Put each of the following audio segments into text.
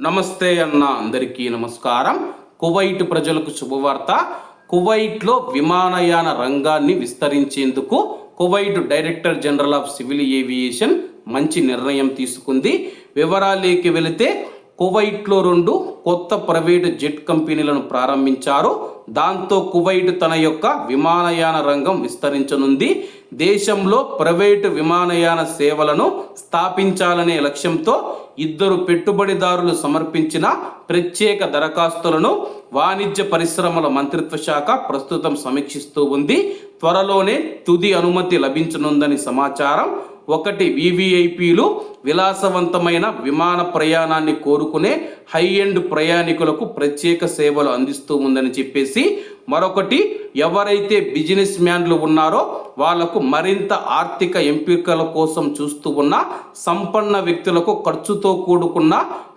నమస్తే అన్న అందరికీ నమస్కారం. కువైట్ ప్రజలకు శుభవార్త. కువైట్లో విమానయాన రంగాన్ని విస్తరించేందుకు Kuwait director general of civil aviation మంచి నిర్ణయం తీసుకుంది. వివరాలేకి వెళితే కువైట్లో రెండు కొత్త ప్రైవేటు జెట్ కంపెనీలను ప్రారంభించారు. దాంతో కువైట్ తన యొక్క విమానయాన రంగం విస్తరించనుంది. దేశంలో ప్రైవేటు విమానయాన సేవలను స్థాపించాలనే లక్ష్యంతో ఇద్దరు పెట్టుబడిదారులు సమర్పించిన ప్రత్యేక దరఖాస్తులను వాణిజ్య పరిశ్రమల మంత్రిత్వ శాఖ ప్రస్తుతం సమీక్షిస్తూ ఉంది. త్వరలోనే తుది అనుమతి లభించనుందని సమాచారం. ఒకటి వివిఐపీలు విలాసవంతమైన విమాన ప్రయాణాన్ని కోరుకునే హై ఎండ్ ప్రయాణికులకు ప్రత్యేక సేవలు అందిస్తూ ఉందని చెప్పేసి మరొకటి ఎవరైతే బిజినెస్ మ్యాన్లు ఉన్నారో వాళ్ళకు మరింత ఆర్థిక ఎంపికల కోసం చూస్తూ ఉన్న సంపన్న వ్యక్తులకు ఖర్చుతో కూడుకున్న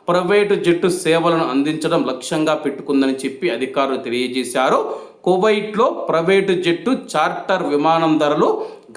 ప్రైవేటు జట్టు సేవలను అందించడం లక్ష్యంగా పెట్టుకుందని చెప్పి అధికారులు తెలియజేశారు. కువైట్లో ప్రైవేటు జట్టు చార్టర్ విమానం ధరలు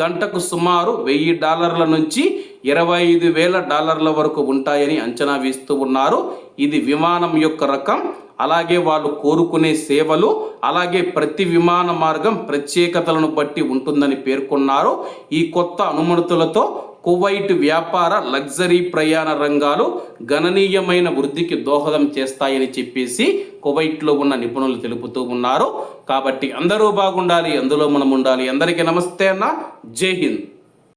గంటకు సుమారు వెయ్యి డాలర్ల నుంచి ఇరవై ఐదు వేల డాలర్ల వరకు ఉంటాయని అంచనా వేస్తూ ఉన్నారు. ఇది విమానం యొక్క రకం. అలాగే వాళ్ళు కోరుకునే సేవలు అలాగే ప్రతి విమాన మార్గం ప్రత్యేకతలను బట్టి ఉంటుందని పేర్కొన్నారు. ఈ కొత్త అనుమతులతో కువైట్ వ్యాపార లగ్జరీ ప్రయాణ రంగాలు గణనీయమైన వృద్ధికి దోహదం చేస్తాయని చెప్పేసి కువైట్లో ఉన్న నిపుణులు తెలుపుతూ ఉన్నారు. కాబట్టి అందరూ బాగుండాలి అందులో మనం ఉండాలి. అందరికీ నమస్తే అన్న. జై హింద్.